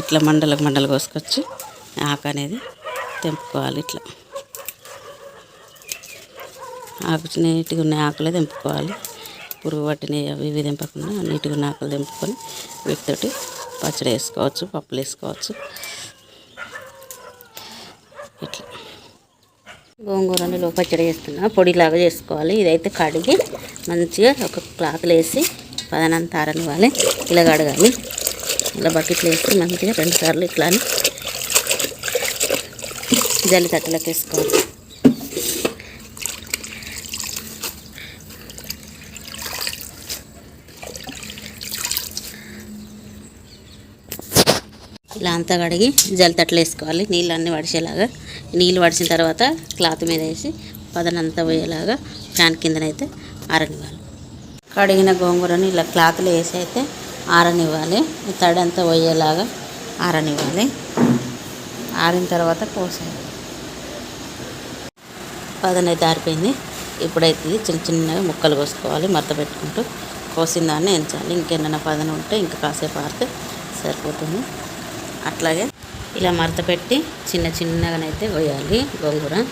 ఇట్లా మండలకు మండలు కోసుకొచ్చి ఆకు అనేది తెంపుకోవాలి ఇట్లా. ఆకు నీట్గా ఉన్న ఆకులే తెంపుకోవాలి. పురుగు వాటిని అవి ఇవి తెంపకుండా నీట్గా ఉన్న ఆకులు తెంపుకొని వీటితోటి పచ్చడి వేసుకోవచ్చు పప్పులు వేసుకోవచ్చు. ఇట్లా. గోంగూరని లో పచ్చడి చేస్తున్నా. పొడిలాగా చేసుకోవాలి. ఇదైతే కడిగి మంచిగా ఒక క్లాత్లో వేసి పదనంత ఆరనివ్వాలి ఇలా కడగాలి ఇలా బకెట్లో వేసి మంచిగా రెండు సార్లు ఇట్లా అని జల్లి తట్టలోకి వేసుకోవాలి. ఇలా అంతా కడిగి జలతట్లు వేసుకోవాలి. నీళ్ళు అన్నీ వడిచేలాగా నీళ్ళు వడిచిన తర్వాత క్లాత్ మీద వేసి పదనంతా పోయేలాగా ఫ్యాన్ కిందనైతే అరనివ్వాలి. కడిగిన గోంగూరని ఇలా క్లాత్లో వేసి అయితే ఆరనివ్వాలి. ఈ తడి అంతా పోయేలాగా ఆరనివ్వాలి. ఆరిన తర్వాత కోసేయాలి పదనైతే ఆరిపోయింది. ఇప్పుడైతే చిన్న చిన్నగా ముక్కలు కోసుకోవాలి మడత పెట్టుకుంటూ. కోసిన దాన్ని ఎంచాలి. ఇంకేమైనా పదన ఉంటే ఇంకా కాసేపు ఆరితే సరిపోతుంది. అట్లాగే ఇలా మడత పెట్టి చిన్న చిన్నగానైతే కోయాలి గోంగూర.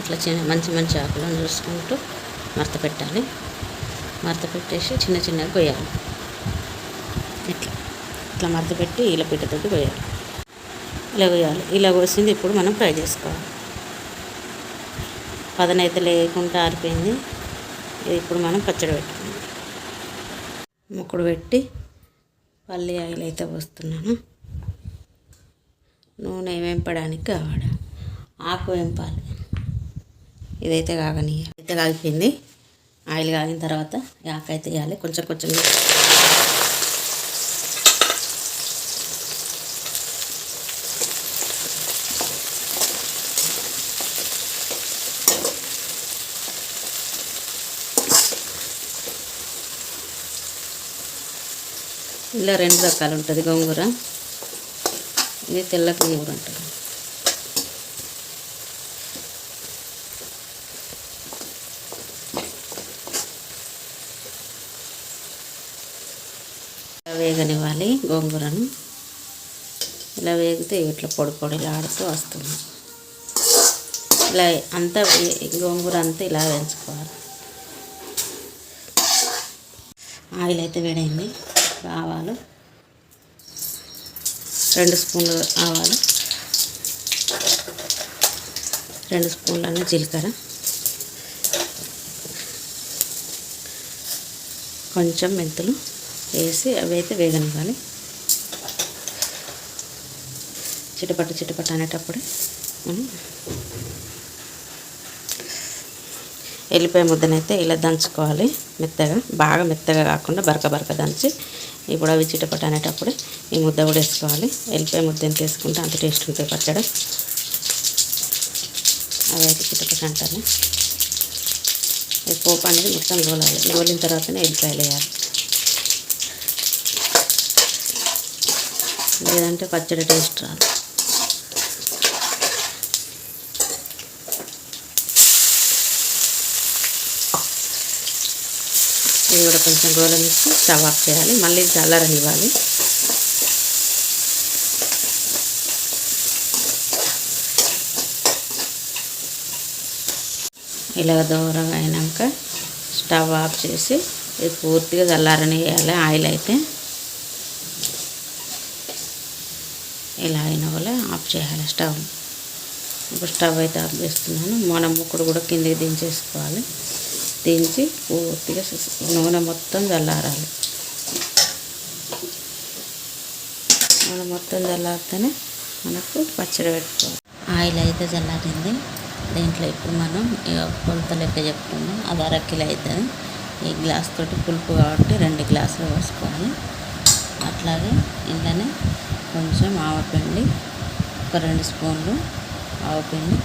ఇట్లా చిన్న మంచి మంచి ఆకులను చూసుకుంటూ మడత పెట్టాలి. మడత పెట్టేసి చిన్న చిన్నగా కొయ్యాలి. ఇట్లా. ఇట్లా మడత పెట్టి ఇలా పిట్టతోటి పోయాలి. ఇలా కొయ్యాలి ఇలా కోసింది ఇప్పుడు మనం ఫ్రై చేసుకోవాలి. పదనైతే లేకుండా ఆరిపోయింది. ఇది ఇప్పుడు మనం పచ్చడి పెట్టుకుందాం. ముక్కుడు పెట్టి పల్లి ఆయిల్ అయితే పోస్తున్నాను. నూనె వేంపడానికి కావాలి? ఆకు వేంపాలి ఇదైతే కాగని అయితే కాగిపోయింది. ఆయిల్ కాగిన తర్వాత ఆకు అయితే వేయాలి. కొంచెం కొంచెం ఇలా రెండు రకాలు ఉంటుంది గోంగూర. ఇది తెల్ల గోంగూర అంటారు ఇలా వేగనివ్వాలి గోంగూరను. ఇలా వేగితే ఇట్లా పొడి పొడిలా ఆడుతూ వస్తుంది. ఇలా అంతా గోంగూర అంతా ఇలా వేయించుకోవాలి. ఆయిల్ అయితే వేడైంది. ఆవాలు. రెండు స్పూన్లు ఆవాలు. రెండు స్పూన్ల జీలకర్ర. కొంచెం మెంతులు వేసి అవి అయితే వేగనివ్వాలి. చిటపట్టు చిటపట్టు అనేటప్పుడు మనం ఎల్లిపాయ ముద్దనైతే ఇలా దంచుకోవాలి మెత్తగా బాగా మెత్తగా కాకుండా బరక బరక దంచి ఇప్పుడు అవి చిటపట అనేటప్పుడు ఈ ముద్ద కూడా వేసుకోవాలి. ఎల్లిపాయ ముద్ద ఎంత వేసుకుంటే అంత టేస్ట్ ఉంటుంది పచ్చడి. అవి అయితే చిటపట అంటారు. ఈ పోపు అనేది మొత్తం గోలాలి గోలిన తర్వాతనే ఎల్లిపాయలు వేయాలి. లేదంటే పచ్చడి టేస్ట్ రాదు. ఇది కూడా కొంచెం గోలనిచ్చి స్టవ్ ఆఫ్ చేయాలి. మళ్ళీ చల్లారనివ్వాలి. ఇలా దూరంగా అయినాక స్టవ్ ఆఫ్ చేసి ఇది పూర్తిగా చల్లారని వేయాలి ఆయిల్ అయితే ఇలా అయిన వల్ల ఆఫ్ చేయాలి స్టవ్. ఇప్పుడు స్టవ్ అయితే ఆఫ్ చేస్తున్నాను. మన ముక్కడు కూడా కిందికి దించేసుకోవాలి. దించి పూర్తిగా నూనె మొత్తం చల్లారాలి. నూనె మొత్తం చల్లారితేనే మనకు పచ్చడి పెట్టుకోవాలి. ఆయిల్ అయితే చల్లారింది. దీంట్లో ఇప్పుడు మనం ఇక కొలత లెక్క చెప్తున్నాం. అది అరకిలో అవుతుంది ఈ గ్లాస్ తోటి పులుపు కాబట్టి రెండు గ్లాసులు పోసుకోవాలి. అట్లాగే ఇంట్లోనే కొంచెం ఆవపిండి ఒక రెండు స్పూన్లు ఆవపిండి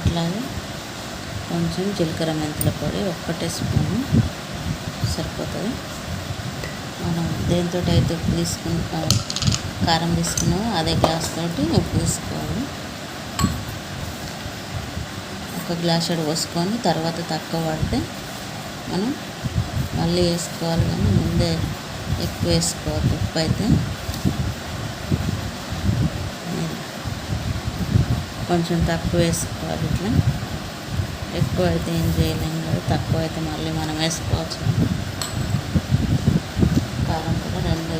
అట్లాగే కొంచెం జీలకర్ర మెంతుల పొడి ఒక్కటే స్పూన్ సరిపోతుంది. మనం దేంతో అయితే ఉప్పు తీసుకున్న కారం తీసుకున్నామో అదే గ్లాస్ తోటి ఉప్పు తీసుకోవాలి. ఒక గ్లాస్ అడు పోసుకొని తర్వాత తక్కువ పడితే మనం మళ్ళీ వేసుకోవాలి కానీ ముందే ఎక్కువ వేసుకోవద్దు ఉప్పు అయితే. కొంచెం తక్కువ వేసుకోవాలి ఇట్లా. ఎక్కువ అయితే ఏం చేయలేము కదా తక్కువ అయితే మళ్ళీ మనం వేసుకోవచ్చు. కారం కూడా రెండు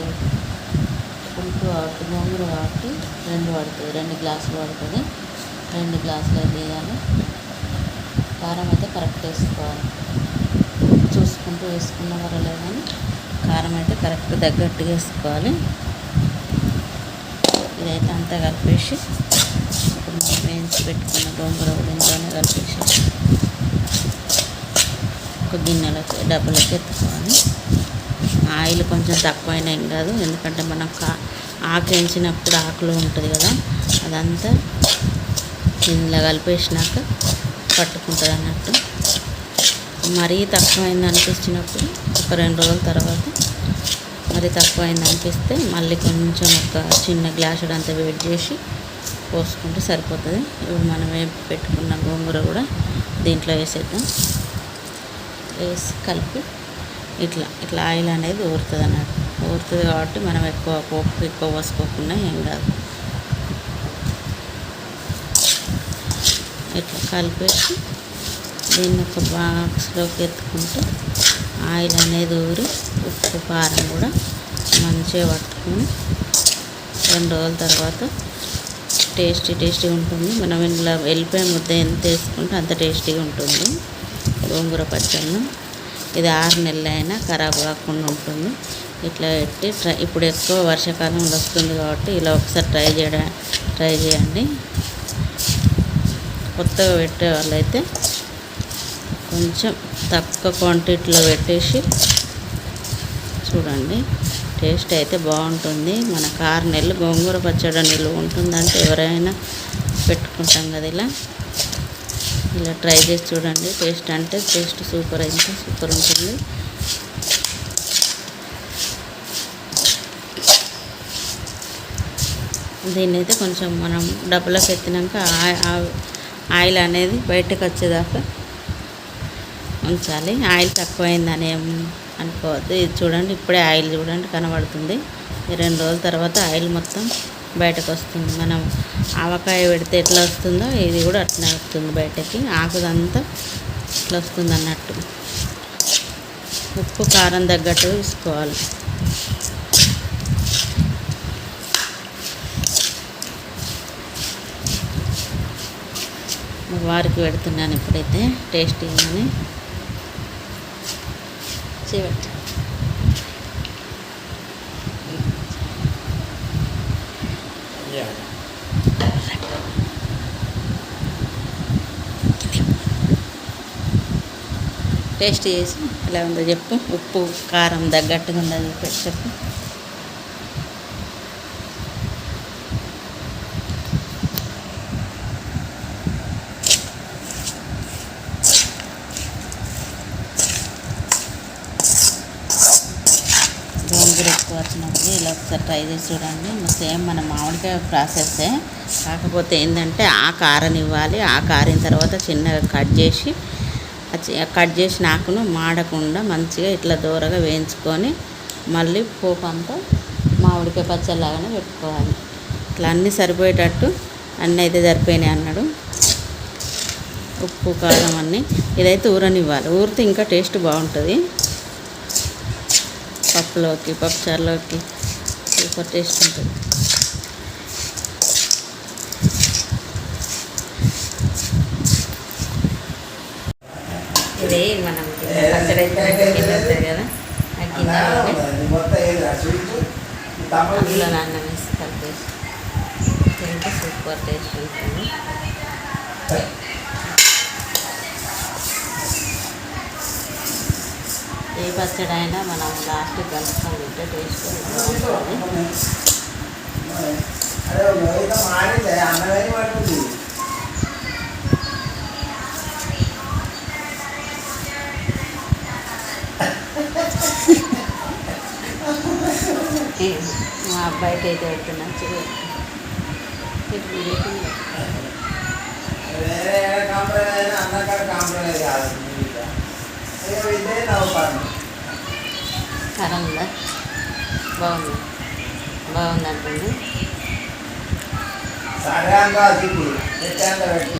పులుపు కాబట్టి గోంగూర కాబట్టి రెండు పడుతుంది రెండు గ్లాసులు పడుతుంది. రెండు గ్లాసులు వేయాలి కారం అయితే కరెక్ట్ వేసుకోవాలి. చూసుకుంటూ వేసుకున్న పర్వాలేదు కానీ కారం అయితే కరెక్ట్ తగ్గట్టుగా వేసుకోవాలి. ఇదైతే అంతా కలిపేసి మనం పెట్టుకున్న గోంగూర కూడా ఇంట్లోనే కలిపేసి ఒక గిన్నెలకి డబ్బులకి ఎత్తుకోవాలి. ఆయిల్ కొంచెం తక్కువైనా ఏం కాదు. ఎందుకంటే మనం కా ఆకు వేయించినప్పుడు ఆకులో ఉంటుంది కదా అదంతా ఇందులో కలిపేసినాక పట్టుకుంటుంది అన్నట్టు. మరీ తక్కువైంది అనిపించినప్పుడు ఒక రెండు రోజుల తర్వాత మరీ తక్కువైంది అనిపిస్తే మళ్ళీ కొంచెం ఒక చిన్న గ్లాసుడు అంతా వేడి చేసి పోసుకుంటే సరిపోతుంది. ఇప్పుడు మనం పెట్టుకున్న గోంగూర కూడా దీంట్లో వేసేద్దాం. వేసి కలిపి ఇట్లా ఇట్లా ఆయిల్ అనేది ఊరుతుంది అన్నట్టు. ఊరుతుంది కాబట్టి మనం ఎక్కువ పోపు ఎక్కువ పోసుకోకుండా ఏం కాదు. ఇట్లా కలిపేసి దీన్ని ఒక బాక్స్లోకి ఎత్తుకుంటే ఆయిల్ అనేది ఊరి ఉప్పు కారం కూడా మంచిగా పట్టుకుని రెండు రోజుల తర్వాత టేస్టీ టేస్టీగా ఉంటుంది. మనం ఇందులో వెళ్ళిపోయే ముద్ద ఎంత వేసుకుంటే అంత టేస్టీగా ఉంటుంది. గోంగూర పచ్చళ్ళు ఇది ఆరు నెలలు అయినా ఖరాబ్ కాకుండా ఉంటుంది. ఇట్లా పెట్టి ట్రై ఇప్పుడు ఎక్కువ వర్షాకాలంలో వస్తుంది కాబట్టి ఇలా ఒకసారి ట్రై చేయడం ట్రై చేయండి. కొత్తగా పెట్టే వాళ్ళైతే కొంచెం తక్కువ క్వాంటిటీలో పెట్టేసి చూడండి. టేస్ట్ అయితే బాగుంటుంది. మన కారు నెల్లు గోంగూర పచ్చడి నిలువ ఉంటుందంటే ఎవరైనా పెట్టుకుంటాం కదా ఇలా. ఇలా ట్రై చేసి చూడండి. టేస్ట్ అంటే టేస్ట్ సూపర్ అయితే సూపర్ ఉంటుంది. దీన్ని అయితే కొంచెం మనం డబ్బులోకి ఎత్తినాక ఆ- ఆయిల్ అనేది బయటకు వచ్చేదాకా ఉంచాలి. ఆయిల్ తక్కువైందని అనుకోవద్దు. ఇది చూడండి ఇప్పుడే ఆయిల్ చూడండి కనబడుతుంది. ఈ రెండు రోజుల తర్వాత ఆయిల్ మొత్తం బయటకు వస్తుంది. మనం ఆవకాయ పెడితే ఎట్లా వస్తుందో ఇది కూడా అట్లనే వస్తుంది బయటకి. ఆకుదంతా ఇట్లా వస్తుంది అన్నట్టు. ఉప్పు కారం తగ్గట్టు తీసుకోవాలి. వారికి పెడుతున్నాను ఇప్పుడైతే. టేస్టీ అని చేయబట్టి. టేస్ట్ చేసి ఎలా ఉందో చెప్పు. ఉప్పు కారం తగ్గట్టుగా ఉందో చెప్పి చెప్పు గోంగూర ఎక్కువ వచ్చినప్పుడు ఇలా ఒకసారి ట్రై చేసి చూడండి. సేమ్ మన మామిడికాయ ప్రాసెస్సే కాకపోతే ఏంటంటే ఆ కారం ఇవ్వాలి. ఆ కారిన తర్వాత చిన్నగా కట్ చేసి కట్ చేసిన ఆకును మాడకుండా మంచిగా ఇట్లా దూరగా వేయించుకొని మళ్ళీ పోపు మామిడికాయ పచ్చడిలాగానే పెట్టుకోవాలి. ఇట్లా అన్నీ సరిపోయేటట్టు అన్నీ అయితే సరిపోయినాయి అన్నాడు. ఉప్పు కారం అన్నీ ఇదైతే ఊరనివ్వాలి. ఊరితే ఇంకా టేస్ట్ బాగుంటుంది. పప్పులోకి పప్పుచారులోకి సూపర్ టేస్ట్ ఉంటుంది ఇది మనం పచ్చడి అయితే కదా ఆ గిన్నెలోనే అందులో అన్నం వేసి కలిపేసి తింటే సూపర్ టేస్ట్ ఉంటుంది. ఏ పచ్చడి అయినా మనం లాస్ట్ కలుపుకొని తింటే టేస్ట్ బాగుంటుంది. మా అబ్బాయికి అయితే పెడుతున్నా చూడండి చూడు ఇటు అందరికీ కాంప్రమైజ్ కాదు. బాగుంది బాగుంది అంటుంది సరే అంతా ఇప్పుడు